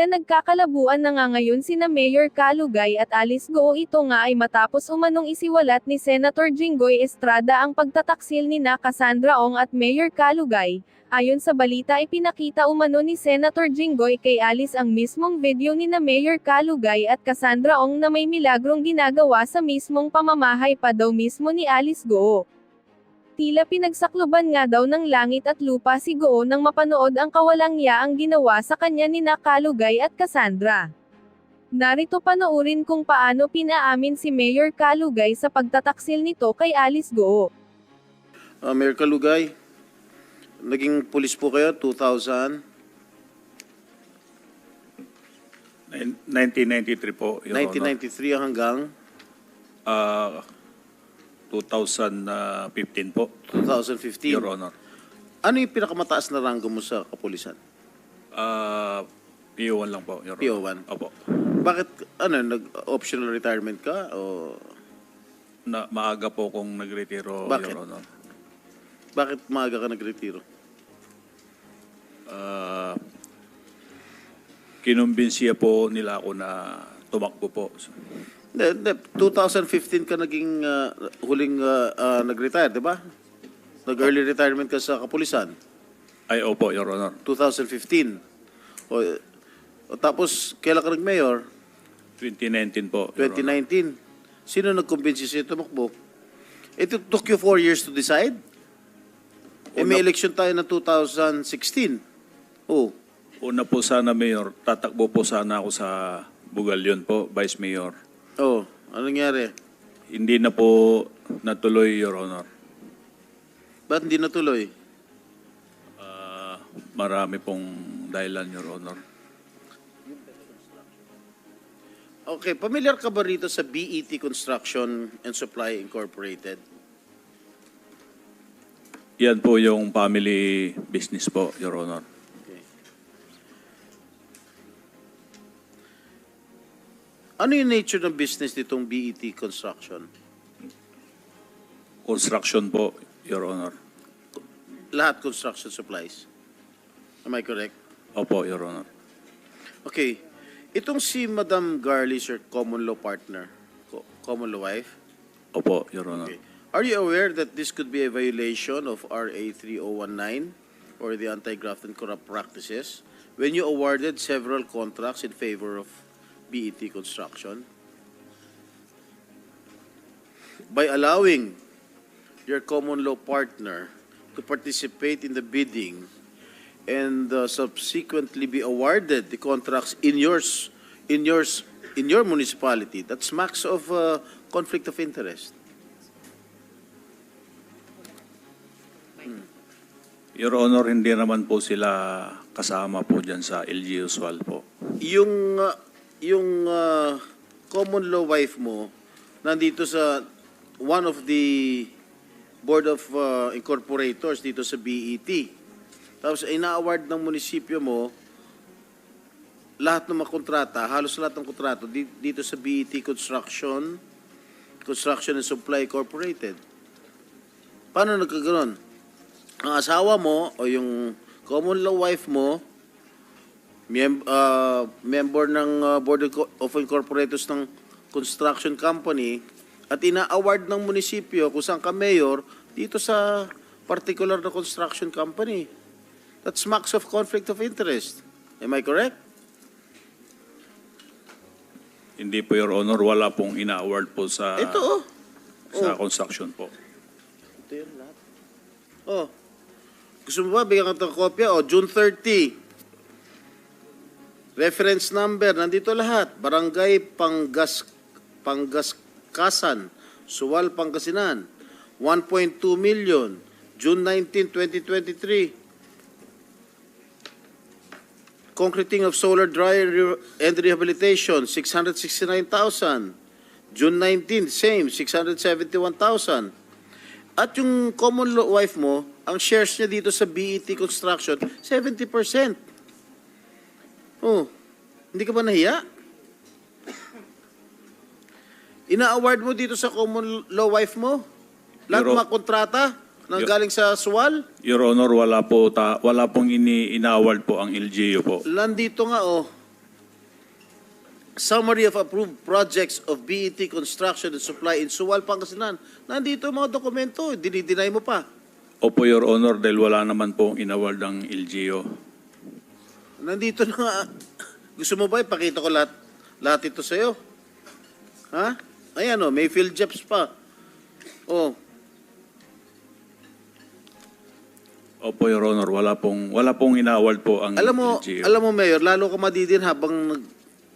Tila nagkakalabuan na nga ngayon sina Mayor Kalugay at Alice Goo ito nga ay matapos umanong isiwalat ni Senator Jinggoy Estrada ang pagtataksil ni na Cassandra Ong at Mayor Kalugay. Ayon sa balita ay pinakita umano ni Senator Jinggoy kay Alice ang mismong video ni na Mayor Kalugay at Cassandra Ong na may milagrong ginagawa sa mismong pamamahay pa daw mismo ni Alice Goo. Tila pinagsakluban nga daw ng langit at lupa si Goo nang mapanood ang kawalang yaang ginawa sa kanya ni Nakalugay at Cassandra. Narito panoorin kung paano pinaamin si Mayor Kalugay sa pagtataksil nito kay Alice Goo. Uh, Mayor Kalugay, naging pulis po kayo 2000, Nin- 1993 po, Your Honor. 1993 hanggang Ah, 2015 po, 2015. Your Honor. Ano yung pinakamataas na ranggo mo sa kapulisan? Ah, PO1 lang po, Your Honor. PO1? Opo. Bakit, ano, nag-optional retirement ka? O Na, maaga po kung nagretiro, Bakit? Your Honor. bakit maaga ka nagretiro? Ah, kinumbinsiya po nila ako na tumakbo po. Hindi, hindi. 2015 ka naging uh, huling uh, uh, nag-retire, di ba? Nag-early retirement ka sa kapulisan. Ay, opo, Your Honor. 2015. O, o tapos, kailan ka nag-mayor? 2019 po, Your Honor. 2019. Sino nagkumbinsi sa'yo tumakbo? It took you four years to decide? Eh, may Una- election tayo na 2016. Oh, Una po sana, Mayor, tatakbo po sana ako sa Bugalyon po, Vice Mayor. Oh, ano nangyari? Hindi na po natuloy, Your Honor. Ba't hindi natuloy? Ah, marami pong dahilan, Your Honor. Okay, familiar ka ba rito sa BET Construction and Supply Incorporated? Yan po yung family business po, Your Honor. Ano yung nature ng business nitong BET Construction? Construction po, Your Honor. Lahat construction supplies. Am I correct? Opo, Your Honor. Okay. Itong si Madam Garlis, your common law partner, co- common law wife, Opo, Your Honor. okay. Are you aware that this could be a violation of RA 3019 or the Anti-Graft and Corrupt Practices when you awarded several contracts in favor of BET Construction? By allowing your common law partner to participate in the bidding and uh, subsequently be awarded the contracts in yours, in yours, in your municipality, that smacks of uh, conflict of interest. Your Honor, hindi naman po sila kasama po dyan sa LG Usual po. Yung uh, yung uh, common law wife mo nandito sa one of the board of uh, incorporators dito sa BET. Tapos ina-award ng munisipyo mo lahat ng mga kontrata, halos lahat ng kontrato di- dito sa BET Construction, Construction and Supply Incorporated. Paano nagkaganon? Ang asawa mo o yung common law wife mo mem- uh, member ng uh, Board of Co- of Incorporators ng construction company at ina-award ng munisipyo kung saan ka mayor dito sa particular na construction company. That smacks of conflict of interest. Am I correct? Hindi po, Your Honor, wala pong ina-award po sa, Ito oh. sa Oh. construction po. Ito yun lahat. Oh. Gusto mo ba bigyan ka ng kopya? Oh, June 30. Reference number, nandito lahat. Barangay Panggas Panggaskasan, Suwal, Pangasinan. 1.2 million. June 19, 2023. Concreting of solar dryer and rehabilitation, 669,000. June 19, same, 671,000. At yung common law wife mo, ang shares niya dito sa BET Construction, 70%. Oh, hindi ka ba nahiya? Ina-award mo dito sa common law wife mo? Lahat ng mga kontrata nang galing sa SWAL? Your Honor, wala po ta, wala pong ini ina-award po ang LGU po. Nandito nga oh, summary of approved projects of BET construction and supply in Suwal, Pangasinan. Nandito ang mga dokumento, dinideny mo pa. Opo, Your Honor, dahil wala naman po inaward ng LGU. Nandito na nga. Gusto mo ba ipakita ko lahat, lahat ito sa'yo? Ha? Ayan o, may field jobs pa. Oh, Opo, Your Honor, wala pong, wala pong inaward po ang alam mo, LGU. alam mo Mayor, lalo ka madidin habang nag,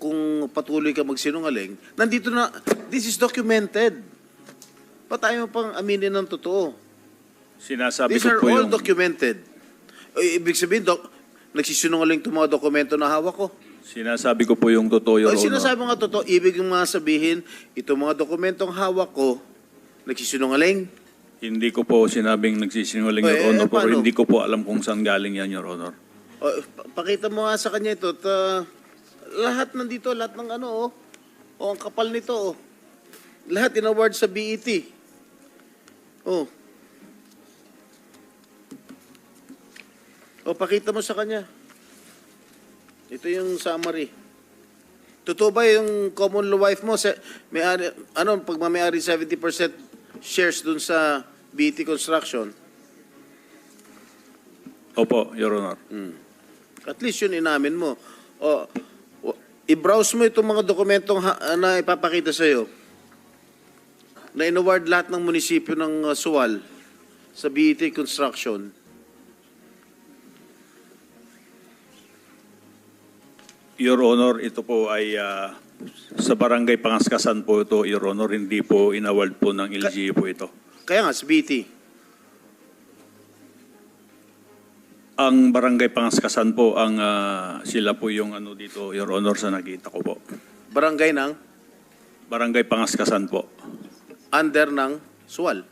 kung patuloy ka magsinungaling. Nandito na, this is documented. Pa tayo pang aminin ng totoo. Sinasabi These ko are po all yung... documented. Ay, ibig sabihin, dok, nagsisinungaling itong mga dokumento na hawak ko. Sinasabi ko po yung totoo, Your Ay, Honor. sinasabi mo nga totoo, ibig yung mga sabihin, itong mga dokumentong hawak ko, nagsisinungaling. Hindi ko po sinabing nagsisinungaling, Your Eh, Honor, pero paano? hindi ko po alam kung saan galing yan, Your Honor. O, pa- pakita mo nga sa kanya ito. Ta, lahat nandito, lahat ng ano, oh. O, ang kapal nito, oh. Lahat in-award sa BET. Oh. O, pakita mo sa kanya. Ito yung summary. Totoo ba yung common law wife mo? Se, may ari, ano, pag may-ari 70% shares dun sa BET Construction, Opo, Your Honor. At least yun inamin mo. O, o- i-browse mo itong mga dokumentong ha- na ipapakita sa'yo na inaward lahat ng munisipyo ng uh, Suwal sa BET Construction. Your Honor, ito po ay ah, sa barangay Pangaskasan po ito, Your Honor, hindi po inaward po ng LGU po ito. Kaya nga, sa. Ang barangay Pangaskasan po, ang ah, sila po yung ano dito, Your Honor, sa nakita ko po. Barangay ng Barangay Pangaskasan po. under ng Suwal.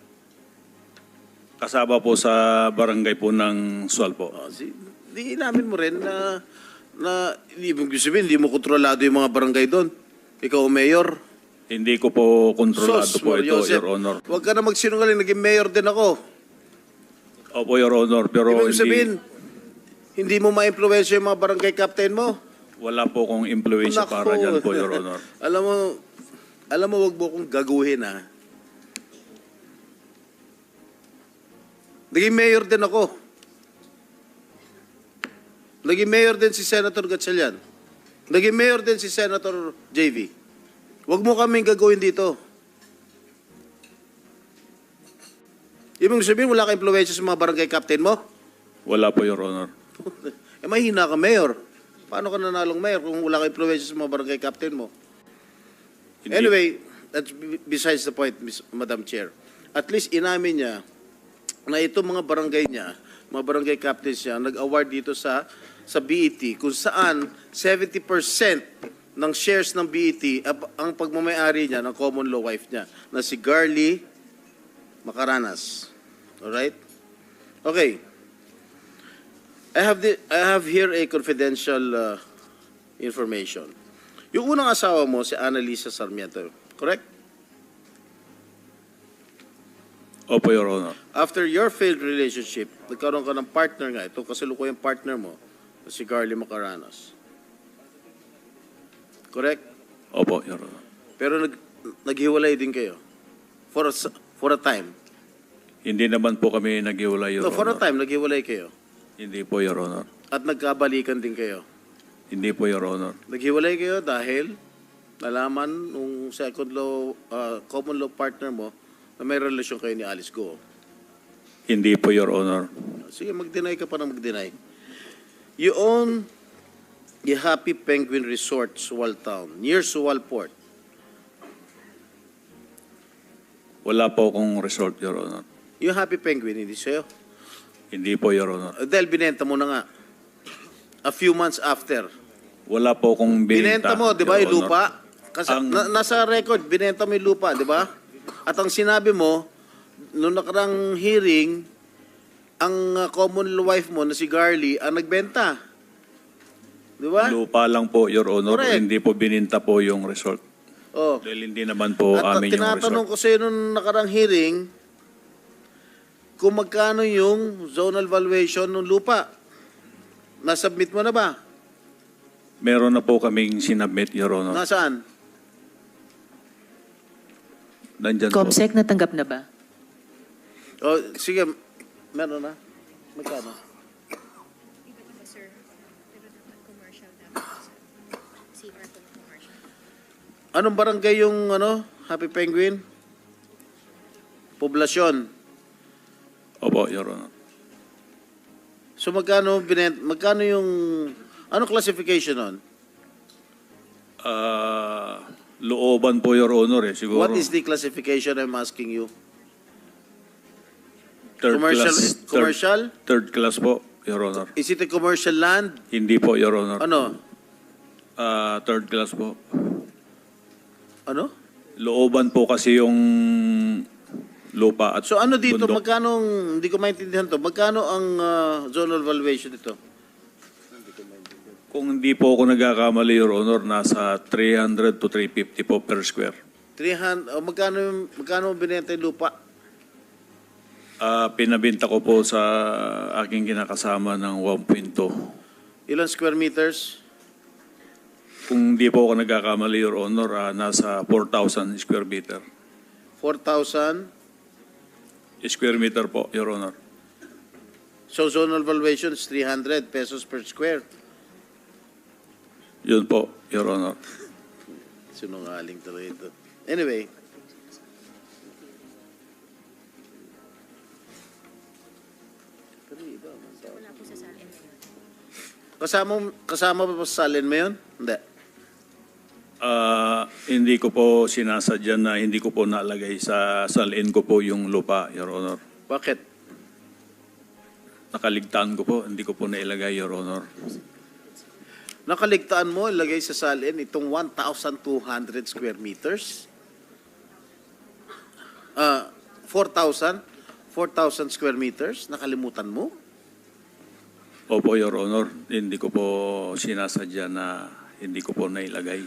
Kasama po sa barangay po ng Sual po. Si, di inamin mo rin na na ibig sabihin, hindi mo kontrolado yung mga barangay doon. Ikaw, mayor. Hindi ko po kontrolado Sos, po ito, Joseph. Your Honor. Huwag ka na magsinungaling, naging mayor din ako. Opo, Your Honor, pero Ibig sabihin, hindi, hindi mo ma-influensya yung mga barangay captain mo. wala po kong impluensya Nako. para dyan po, Your Honor. alam mo, alam mo, wag mo kong gaguhin, ha? Naging mayor din ako. Naging mayor din si Senator Gatchalian. Naging mayor din si Senator JV. Wag mo kaming gagawin dito. Ibig sabihin, wala ka influensya sa mga barangay captain mo? Wala po, Your Honor. eh, mahina ka, mayor. Paano ka nanalong mayor kung wala ka influensya sa mga barangay captain mo? Hindi- Anyway, that's besides the point, Miss- Madam Chair. At least inamin niya na itong mga barangay niya, mga barangay captains niya, nag-award dito sa sa BET kung saan 70% ng shares ng BET ang pagmamayari niya ng common law wife niya na si Garly Macaranas. Alright? Okay. I have the I have here a confidential uh, information. Yung unang asawa mo si Annalisa Sarmiento, correct? Opo, Your Honor. After your failed relationship, nagkaroon ka ng partner nga, ito kasalukuyang partner mo, si Carly Macaranos. Correct? Opo, Your Honor. Pero nag, naghiwalay din kayo. For a, for a time. Hindi naman po kami naghiwalay, Your No, for a Honor. time, naghiwalay kayo. Hindi po, Your Honor. At nagkabalikan din kayo. Hindi po, Your Honor. Naghiwalay kayo dahil nalaman nung second law, uh, common law partner mo na may relasyon kayo ni Alice Go. Hindi po, Your Honor. Sige, mag-deny ka pa na mag-deny. You own the Happy Penguin Resort, Suwal Town, near Suwal Port. Wala po akong resort, Your Honor. Yung Happy Penguin, hindi sa'yo. Hindi po, Your Honor. Uh, Dahil binenta mo na nga. A few months after. Wala po akong Binenta binenta. mo, di ba, yung lupa? Kasi Ang- na- nasa record, binenta mo yung lupa, di ba? At ang sinabi mo, noong nakarang hearing, ang uh, common wife mo na si Garly ang nagbenta. Di ba? Lupa lang po, Your Honor. Correct. Hindi po bininta po yung resort. Oh. Dahil hindi naman po At amin yung tinatanong resort. ko sa'yo nung nakarang hearing, kung magkano yung zonal valuation ng lupa. Nasubmit mo na ba? Meron na po kaming sinabmit, Your Honor. Nasaan? Nandyan po. Comsec, natanggap na ba? O, sige, meron na. Magkano? Anong barangay yung ano, Happy Penguin? Poblasyon. Opo, Your Honor. So magkano binent magkano yung ano classification nun? Ah, looban po, Your Honor, eh. Siguro. What is the classification I'm asking you? Third commercial- class, third- commercial? Third, class po, Your Honor. Is it a commercial land? Hindi po, Your Honor. Ano? Ah, third class po. Ano? Looban po kasi yung lupa at So ano dito, bundok. magkano, hindi ko maintindihan to, magkano ang ah, zonal valuation dito? Kung hindi po ako nagkakamali, Your Honor, nasa 300 to 350 po per square. 300, oh, magkano, yung- magkano binenta yung lupa? Ah, pinabinta ko po sa aking kinakasama ng 1.2. Ilan square meters? Kung hindi po ako nagkakamali, Your Honor, ah, nasa 4,000 square meter. 4,000. Square meter po, Your Honor. So zonal valuation is 300 pesos per square. Yun po, Your Honor. Sinungaling talaga ito. Anyway. Kasama, kasama pa sa salin mo yun? Hindi. Ah, hindi ko po sinasadya na hindi ko po nalagay sa salin ko po yung lupa, Your Honor. Bakit? Nakaligtaan ko po, hindi ko po nailagay, Your Honor. Nakaligtaan mo, ilagay sa salin itong 1,200 square meters. Ah, 4,000? 4,000 square meters? Nakalimutan mo? Opo, Your Honor, hindi ko po sinasadya na hindi ko po nailagay.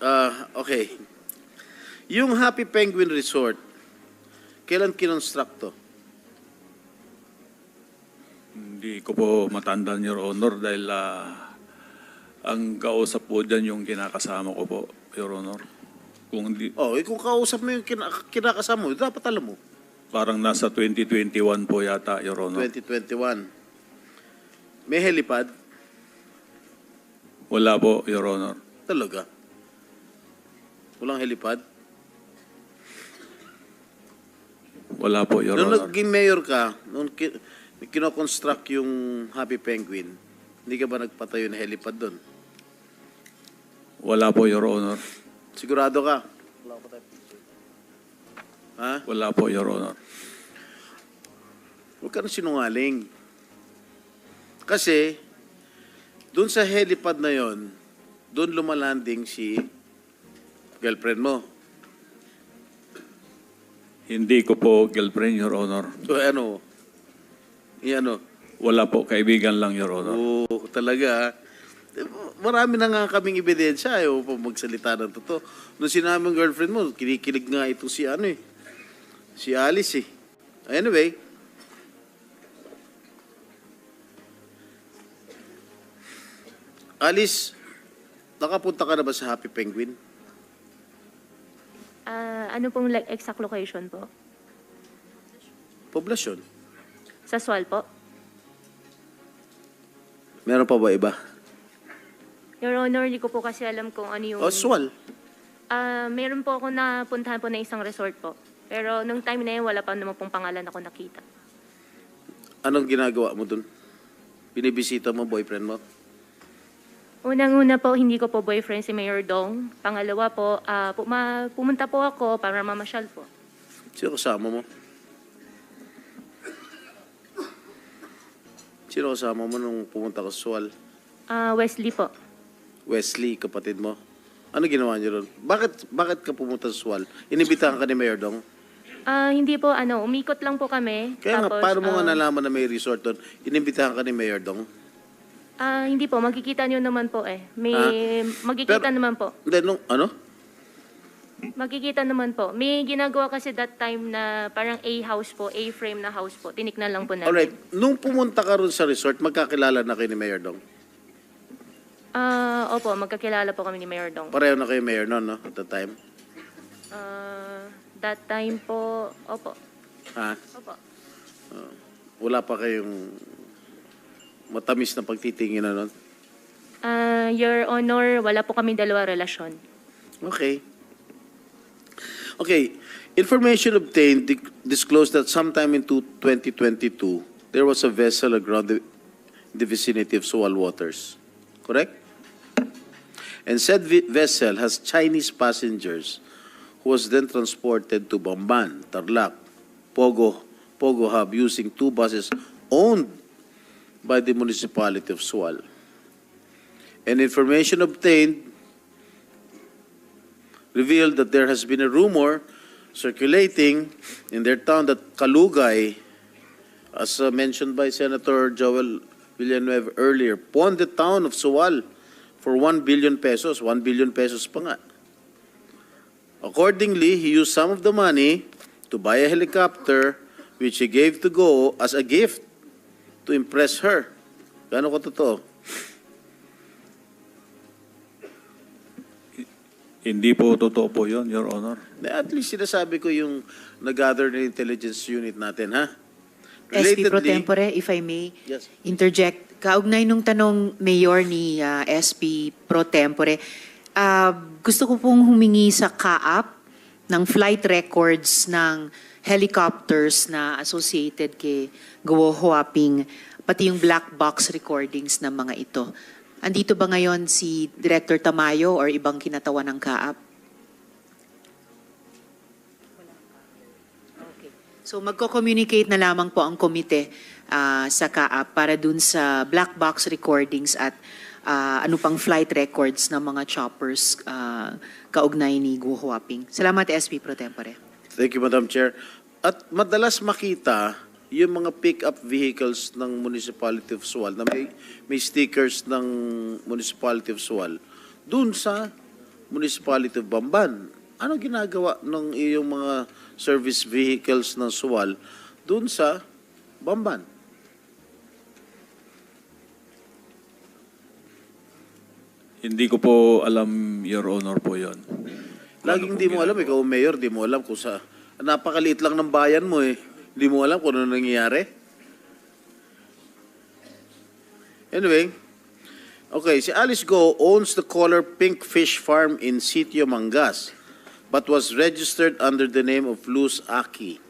Ah, okay. Yung Happy Penguin Resort, kailan kinonstruct to? Hindi ko po matandaan, Your Honor, dahil ah, ang kausap po dyan yung kinakasama ko po, Your Honor. Kung hindi, Oh, eh, kung kausap mo yung kina- kinakasama mo, dapat alam mo. Parang nasa 2021 po yata, Your Honor. 2021. May helipad? Wala po, Your Honor. Talaga? Walang helipad? Wala po, Your Nung Honor. naging mayor ka, nung ki- kinoconstruct yung Happy Penguin, hindi ka ba nagpatayo ng helipad doon? Wala po, Your Honor. Sigurado ka? Ha? Wala po, Your Honor. Huwag ka na sinungaling. Kasi, doon sa helipad na yon, doon lumalanding si girlfriend mo. Hindi ko po girlfriend, Your Honor. So ano? Yan ano? Wala po, kaibigan lang, Your Honor. Oo, talaga. Eh, Marami na nga kaming ebidensya. Ayaw pa magsalita ng totoo. Nung sinabi ng girlfriend mo, kinikilig nga ito si ano eh. Si Alice eh. Anyway. Alice, nakapunta ka na ba sa Happy Penguin? Ah, ano pong like, exact location po? Poblasyon. Sa Swal po? Meron pa ba iba? Your Honor, hindi ko po kasi alam kung ano yung... Oswal. Ah, meron po ako napuntahan po na isang resort po. Pero nung time na yun, wala pa naman pong pangalan ako nakita. Anong ginagawa mo dun? Binibisita mo boyfriend mo? Unang-una po, hindi ko po boyfriend si Mayor Dong. Pangalawa po, ah, puma- pumunta po ako para mamasyal po. Sino kasama mo? Sino kasama mo nung pumunta ka sa Sual? Ah, Wesley po. Wesley, kapatid mo. Ano ginawa niyo ron? Bakit, bakit ka pumunta sa Sual? Inibitahan ka ni Mayor Dong? Ah, hindi po, ano, umikot lang po kami. Kaya nga, paano mo nga ah, nalaman na may resort doon? Inibitahan ka ni Mayor Dong? Ah, hindi po, magkikita niyo naman po eh. May, Ah, magkikita pero- naman po. Hindi, nung, ano? Makikita naman po. May ginagawa kasi that time na parang A house po, A-frame na house po. Tiniknan lang po namin. Alright, nung pumunta ka ron sa resort, magkakilala na kayo ni Mayor Dong? Ah, opo, magkakilala po kami ni Mayor Dong. Pareho na kayo Mayor noon, no? At the time? Ah, that time po, opo. Ha? Opo. Wala pa kayong matamis na pagtitingin na nun? Ah, Your Honor, wala po kami dalawa relasyon. Okay. Okay. Information obtained di- disclosed that sometime in two- 2022, there was a vessel aground the, the vicinity of Sual waters. Correct? And said vi- vessel has Chinese passengers who was then transported to Bamban, Tarlac, Pogo, Pogo Hub using two buses owned by the municipality of Sual. And information obtained revealed that there has been a rumor circulating in their town that Kalugay, as uh, mentioned by Senator Joel Villanueva earlier, pawned the town of Suwal for 1 billion pesos. 1 billion pesos pa nga. Accordingly, he used some of the money to buy a helicopter which he gave to Go as a gift to impress her. Gano'n ko totoo? Hindi po totoo po yun, Your Honor. Na At least sinasabi ko yung nag-gather ng intelligence unit natin, ha? SP Pro Relatedly- Tempore, if I may Yes. interject. Kaugnay nung tanong mayor ni ah, SP Pro Tempore, ah, gusto ko pong humingi sa kaap ng flight records ng helicopters na associated kay Guo Huaping, pati yung black box recordings ng mga ito. Andito ba ngayon si Director Tamayo or ibang kinatawan ng kaap? Okay. So magko-communicate na lamang po ang komite ah, sa CAAP para dun sa black box recordings at ah, ano pang flight records ng mga choppers ah, kaugnay ni Guo Huaping. Salamat SP Pro Tempore. Thank you, Madam Chair. At madalas makita yung mga pick-up vehicles ng Municipality of Sual na may, may stickers ng Municipality of Sual dun sa Municipality of Bamban. Ano ginagawa ng iyong mga service vehicles ng Sual dun sa Bamban? Hindi ko po alam, Your Honor po yun. Laging Ano di mo alam, ikaw mayor, di mo alam kung sa... Napakaliit lang ng bayan mo eh. Di mo alam kung ano nangyayari. Anyway, okay, si Alice Go owns the color Pink Fish Farm in Sitio Mangas, but was registered under the name of Luz Aki,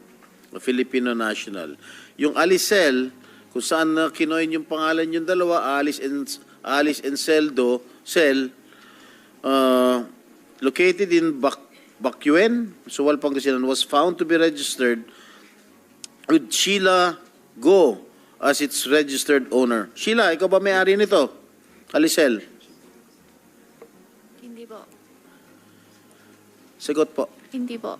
a Filipino national. Yung Alicel, kung saan na kinoin yung pangalan yung dalawa, Alice and Alice and Celdo, Cel, uh, located in Bac Bacuen, Suwal, Pangasinan, was found to be registered with Sheila Go as its registered owner. Sheila, ikaw ba may-ari nito? Alicel, Hindi po. sagot po. Hindi po.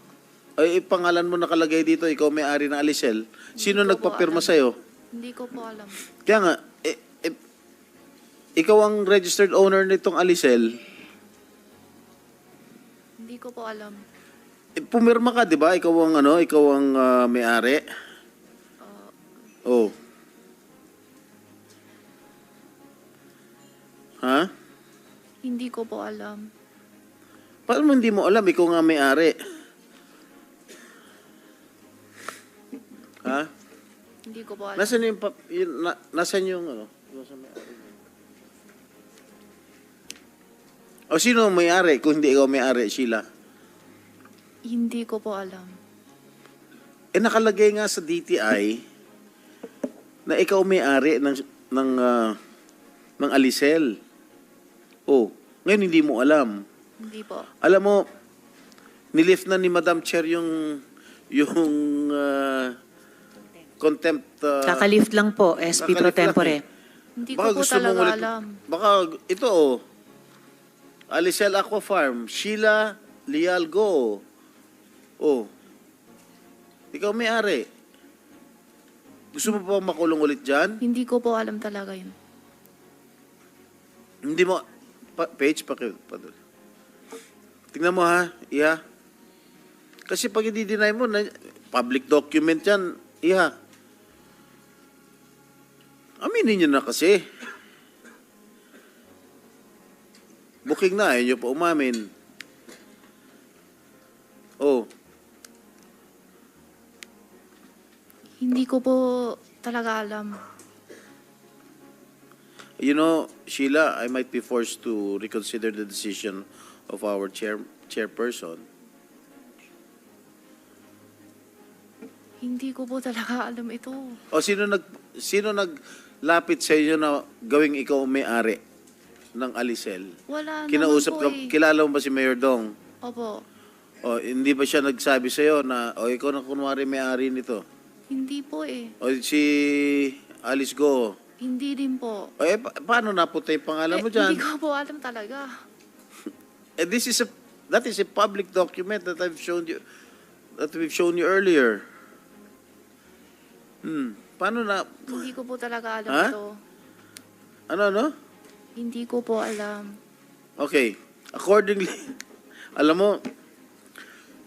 Ay, eh, pangalan mo nakalagay dito, ikaw may-ari ng Alicel. Sino Hindi ko po nagpapirma alam. sa'yo? Hindi ko po alam. Kaya nga, eh, ikaw ang registered owner nitong Alicel. Hindi ko po alam. Eh, pumirma ka, di ba? Ikaw ang ano, ikaw ang ah, may-ari. Oh. Ha? Hindi ko po alam. Paano mo hindi mo alam? Ikaw nga may-ari. Ha? Hindi ko po alam. Nasaan yung, pap- yun, na, nasaan yung ano? Nasaan may-ari? O sino ang may-ari kung hindi ikaw may-ari, Sheila? Hindi ko po alam. Eh nakalagay nga sa DTI na ikaw may-ari ng ng ah, ng Alicel. Oh, ngayon hindi mo alam. Hindi po. Alam mo, nilift na ni Madam Chair yung yung ah, contempt. ah, Kakalift lang po, SP Pro kakalift lang Tempore. eh. Hindi Baka ko po mong talaga ulit- alam. Baka ito oh. Alicel Aqua Farm, Sheila Lialgo. Oh. Ikaw may-ari. Gusto mo pa makulong ulit dyan? Hindi ko po alam talaga yun. Hindi mo... Pa, page, pa, pa, Tingnan mo ha, Iha. Kasi pag i-deny mo, na, public document yan, iha. Aminin nyo na kasi. Booking na, ayaw nyo pa umamin. Oh, Hindi ko po talaga alam. you know, Sheila, I might be forced to reconsider the decision of our chair chairperson. Hindi ko po talaga alam ito. O sino nag sino naglapit sa inyo na gawing ikaw may-ari ng Alisel? Wala Kinausap ka, naman po eh. kilala mo ba si Mayor Dong? Opo. O hindi ba siya nagsabi sa iyo na o ikaw na kunwari may-ari nito? Hindi po eh. O si Alice Go. Hindi din po. O eh, pa- paano napunta yung pangalan mo Eh, diyan? Hindi ko po alam talaga. Eh, this is a that is a public document that I've shown you that we've shown you earlier. Hmm. Paano na Hindi ko po talaga alam Ha? ito. ano no? Hindi ko po alam. Okay. Accordingly, alam mo,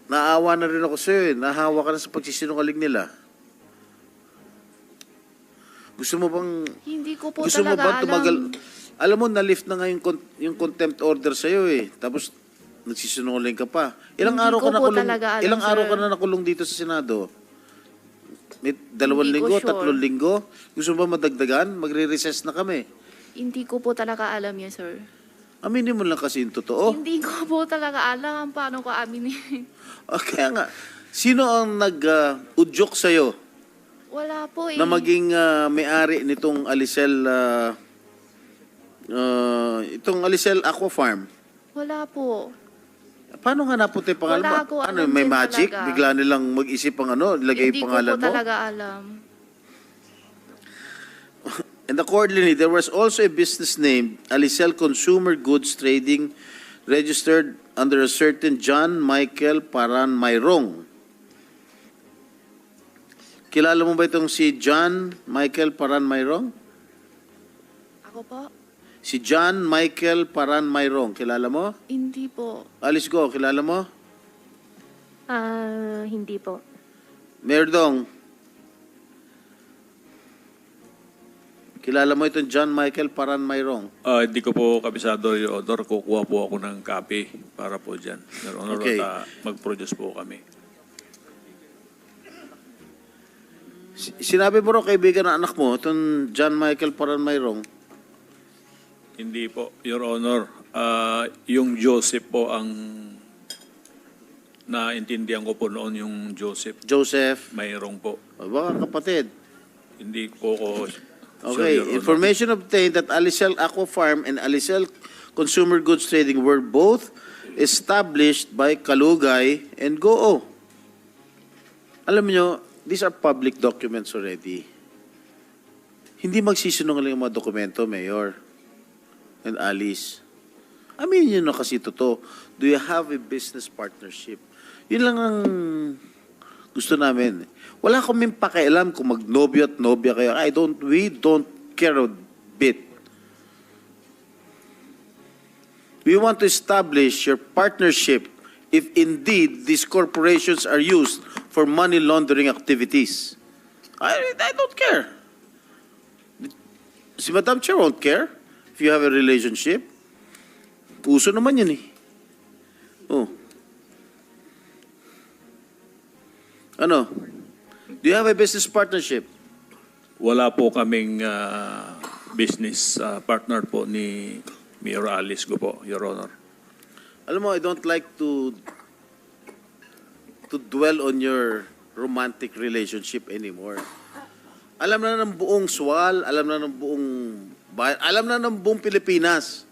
naawa na rin ako sa'yo eh. Nahawa ka na sa pagsisinungaling nila. Gusto mo bang, Hindi ko po gusto mo talaga bang tumagal? alam. Alam mo, na-lift na nga yung, con- yung contempt order sa'yo eh. Tapos, nagsisinungaling ka pa. Ilang Hindi araw ko ka po nakulong, talaga alam, ilang araw sir. ka na nakulong dito sa Senado? May dalawang Hindi ko linggo, sure. tatlong linggo? Gusto mo ba madagdagan? Magre-recess na kami. Hindi ko po talaga alam yan, sir. Aminin mo lang kasi yung totoo. Hindi ko po talaga alam paano ko aminin. Ah, Kaya nga, sino ang nag-udyok sa'yo Wala po eh. na maging ah, may-ari nitong Alicel, ah, ah, itong Alicel Aqua Farm? Wala po. Paano nga napunta yung pangalan Wala mo? ko Ano, alam may din magic? talaga. Bigla nilang mag-isip ang ano, ilagay Hindi yung ko pangalan po mo? talaga alam. And accordingly, there was also a business named Alicel Consumer Goods Trading registered under a certain John Michael Paran Mayrong. Kilala mo ba itong si John Michael Paran Mayrong? Ako po? Si John Michael Paran Mayrong, kilala mo? Hindi po. Alice Go, kilala mo? Ah, hindi po. Mayor kilala mo itong John Michael Paran Mayrong? Ah, hindi ko po kabisado, Your Honor. Kukuha po ako ng copy para po dyan. Your Honor, Okay. at ah, mag-produce po kami. Si- Sinabi mo raw kaibigan ng anak mo, itong John Michael Paran Mayrong. Hindi po, Your Honor. Ah, yung Joseph po ang naintindihan ko po noon yung Joseph. Joseph, Mayroong po. o baka kapatid. Hindi po ko Okay, Your Honor. information obtained that Alicel Aqua Farm and Alicel Consumer Goods Trading were both established by Kalugay and Goo. Alam nyo, these are public documents already. Hindi magsisinungaling ang mga dokumento, Mayor and Alice. Aminin nyo na kasi totoo. Do you have a business partnership? Yun lang ang gusto namin. Wala kaming pakialam kung magnobyo at nobya kayo. I don't, we don't care a bit. We want to establish your partnership if indeed these corporations are used for money laundering activities. I, I don't care. Si Madam Chair won't care if you have a relationship. Puso naman yun eh. Oh. Ano? Do you have a business partnership? Wala po kaming ah, business ah, partner po ni Mayor Alice ko po, Your Honor. Alam mo, I don't like to to dwell on your romantic relationship anymore. Alam na ng buong Sual, alam na ng buong bayan, alam na ng buong Pilipinas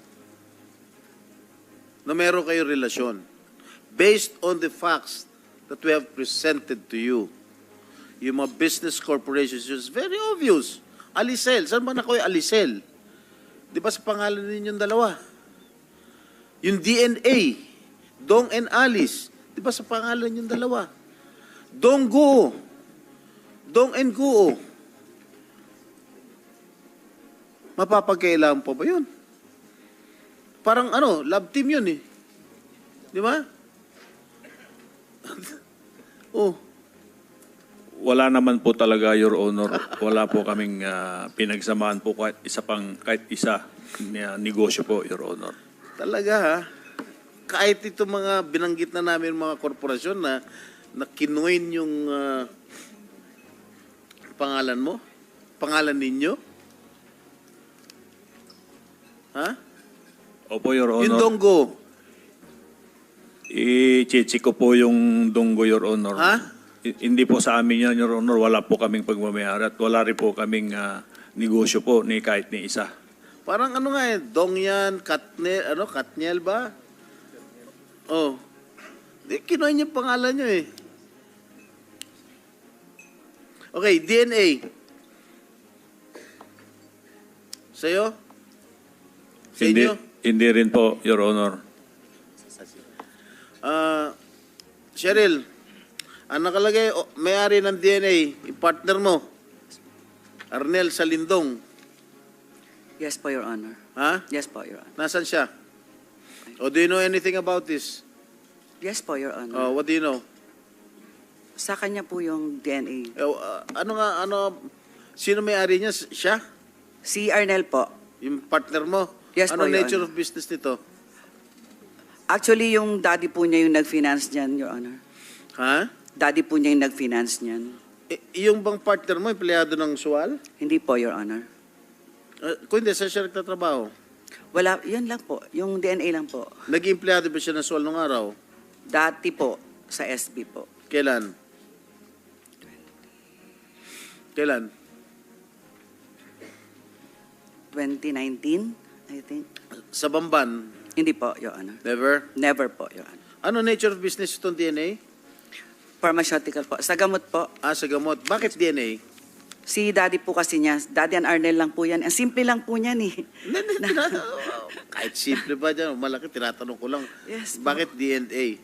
na meron kayong relasyon. Based on the facts that we have presented to you. Yung mga business corporations, it's very obvious. Alicel, saan ba na kayo Alicel? Di ba sa pangalan ninyong dalawa? Yung DNA, Dong and Alice, di ba sa pangalan yung dalawa? Dong Guo, Dong and Guo. Mapapagkailangan pa ba yun? Parang ano, love team yun eh. Di ba? Wala naman po talaga, Your Honor. Wala po kaming ah, pinagsamaan po kahit isa pang, kahit isa na negosyo po, Your Honor. Talaga ha? Kahit ito mga binanggit na namin mga korporasyon na, na kinuin yung ah, pangalan mo? Pangalan ninyo? Ha? Opo, Your Yung Honor. Donggo. I-check ko po yung dunggo, Your Honor. Ha? Hindi po sa amin yan, Your Honor. Wala po kaming pagmamayari at wala rin po kaming ah, negosyo po ni kahit ni isa. Parang ano nga eh, Dong yan, Katnel, ano, Katniel ba? Oh. Di, kinuha niyo pangalan niyo eh. Okay, DNA. Sa'yo? Sa Hindi, inyo? hindi rin po, Your Honor. Ah, Cheryl, ang nakalagay, oh, may-ari ng DNA, partner mo, Arnel Salindong. Yes po, Your Honor. Ha? Yes po, Your Honor. Nasaan siya? O do you know anything about this? Yes po, Your Oh, Honor. what do you know? Sa kanya po yung DNA. Eh, uh, ano nga, ano, sino may-ari niya? Siya? Si Arnel po. Yung partner mo? Yes ano po, Your nature Honor. of business nito? Actually, yung daddy po niya yung nag-finance niyan, Your Honor. Ha? Daddy po niya yung nag-finance niyan. Eh, yung bang partner mo, empleyado ng suwal? Hindi po, Your Honor. Uh, kung hindi, saan siya nagtatrabaho? Wala, yan lang po. Yung DNA lang po. Naging empleyado ba siya ng suwal nung araw? Dati po, sa SB po. Kailan? Kailan? 2019, I think. Sa Bamban? Hindi po, Your Honor. Never? Never po, Your Honor. Ano nature of business itong DNA? Pharmaceutical po. Sa gamot po, Ah, sa gamot. Bakit DNA? si daddy po kasi niya, daddy and Arnel lang po yan. Ang simple lang po niyan eh. Kahit simple ba dyan, malaki, tinatanong ko lang. Yes po. Bakit DNA?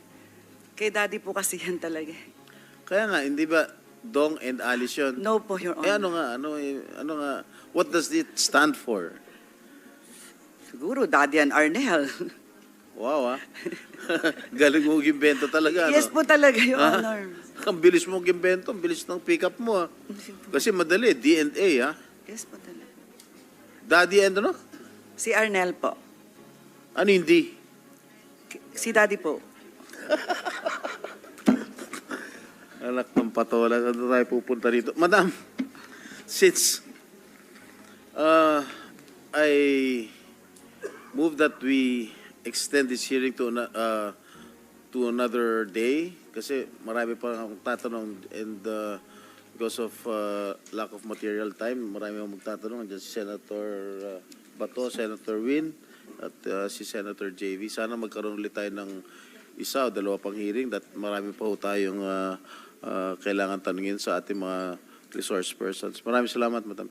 Kay daddy po kasi yan talaga. Kaya nga, hindi ba Dong and Alice yun? No po, Your Honor. Eh ano nga, ano, eh, ano nga, what does it stand for? Siguro, Daddy and Arnel. Wow, ah. Galing mo gimbento talaga, ano? yes po talaga, Your Ha? Honor. Ang bilis mo gimbento, ang bilis ng pick up mo, ah. Kasi madali, DNA, ah. Yes po talaga. Daddy and ano? Si Arnel po. Ano hindi? Si Daddy po. Anak ng patola, saan tayo pupunta dito? Madam, since uh, I move that we extend this hearing to, ana- uh, to another day, kasi marami pa akong tatanong and uh, because of uh, lack of material time, marami akong magtatanong. Andiyan si Senator uh, Bato, Senator Win, at uh, si Senator JV. Sana magkaroon ulit tayo ng isa o dalawa pang hearing that marami pa ho tayong uh, uh, kailangan tanungin sa ating mga resource persons. Maraming salamat, Madam